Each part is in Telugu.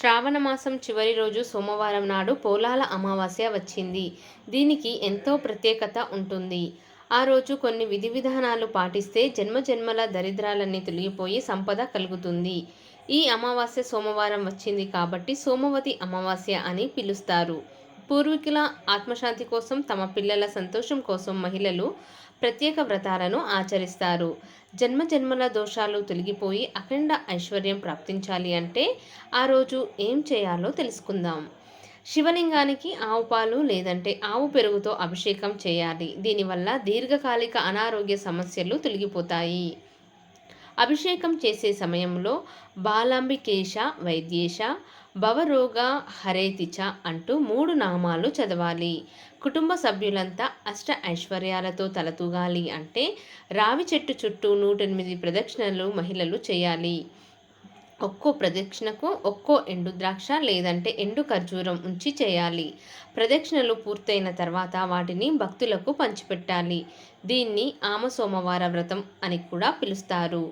శ్రావణ మాసం చివరి రోజు సోమవారం నాడు పోలాల అమావాస్య వచ్చింది. దీనికి ఎంతో ప్రత్యేకత ఉంటుంది. ఆ రోజు కొన్ని విధి విధానాలు పాటిస్తే జన్మ జన్మల దరిద్రాలన్నీ తొలగిపోయి సంపద కలుగుతుంది. ఈ అమావాస్య సోమవారం వచ్చింది కాబట్టి సోమవతి అమావాస్య అని పిలుస్తారు. పూర్వీకుల ఆత్మశాంతి కోసం తమ పిల్లల సంతోషం కోసం మహిళలు ప్రత్యేక వ్రతాలను ఆచరిస్తారు. జన్మ జన్మల దోషాలు తొలగిపోయి అఖండ ఐశ్వర్యం ప్రాప్తించాలి అంటే ఆ రోజు ఏం చేయాలో తెలుసుకుందాం. శివలింగానికి ఆవు పాలు లేదంటే ఆవు పెరుగుతో అభిషేకం చేయాలి. దీనివల్ల దీర్ఘకాలిక అనారోగ్య సమస్యలు తొలగిపోతాయి. అభిషేకం చేసే సమయంలో బాలాంబికేశ వైద్యేశ భవరోగ హరేతిచ అంటూ మూడు నామాలు చదవాలి. కుటుంబ సభ్యులంతా అష్ట ఐశ్వర్యాలతో తలతూగాలి అంటే రావి చెట్టు చుట్టూ నూటెనిమిది ప్రదక్షిణలు మహిళలు చేయాలి. ఒక్కో ప్రదక్షిణకు ఒక్కో ఎండు ద్రాక్ష లేదంటే ఎండు ఖర్జూరం ఉంచి చేయాలి. ప్రదక్షిణలు పూర్తయిన తర్వాత వాటిని భక్తులకు పంచిపెట్టాలి. దీన్ని ఆమ సోమవార వ్రతం అని కూడా పిలుస్తారు.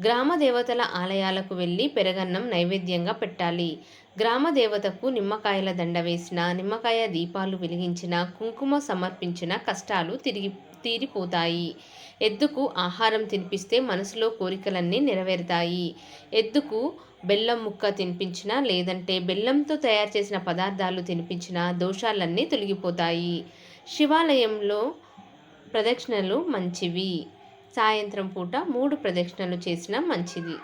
గ్రామ దేవతల ఆలయాలకు వెళ్ళి పెరగన్నం నైవేద్యంగా పెట్టాలి. గ్రామ దేవతకు నిమ్మకాయల దండ వేసిన నిమ్మకాయ దీపాలు వెలిగించిన కుంకుమ సమర్పించిన కష్టాలు తిరిగి తీరిపోతాయి. ఎద్దుకు ఆహారం తినిపిస్తే మనసులో కోరికలన్నీ నెరవేరుతాయి. ఎద్దుకు బెల్లం ముక్క తినిపించిన లేదంటే బెల్లంతో తయారు చేసిన పదార్థాలు తినిపించిన దోషాలన్నీ తొలగిపోతాయి. శివాలయంలో ప్రదక్షిణలు మంచివి. సాయంత్రం పూట మూడు ప్రదక్షిణలు చేసిన మంచిది.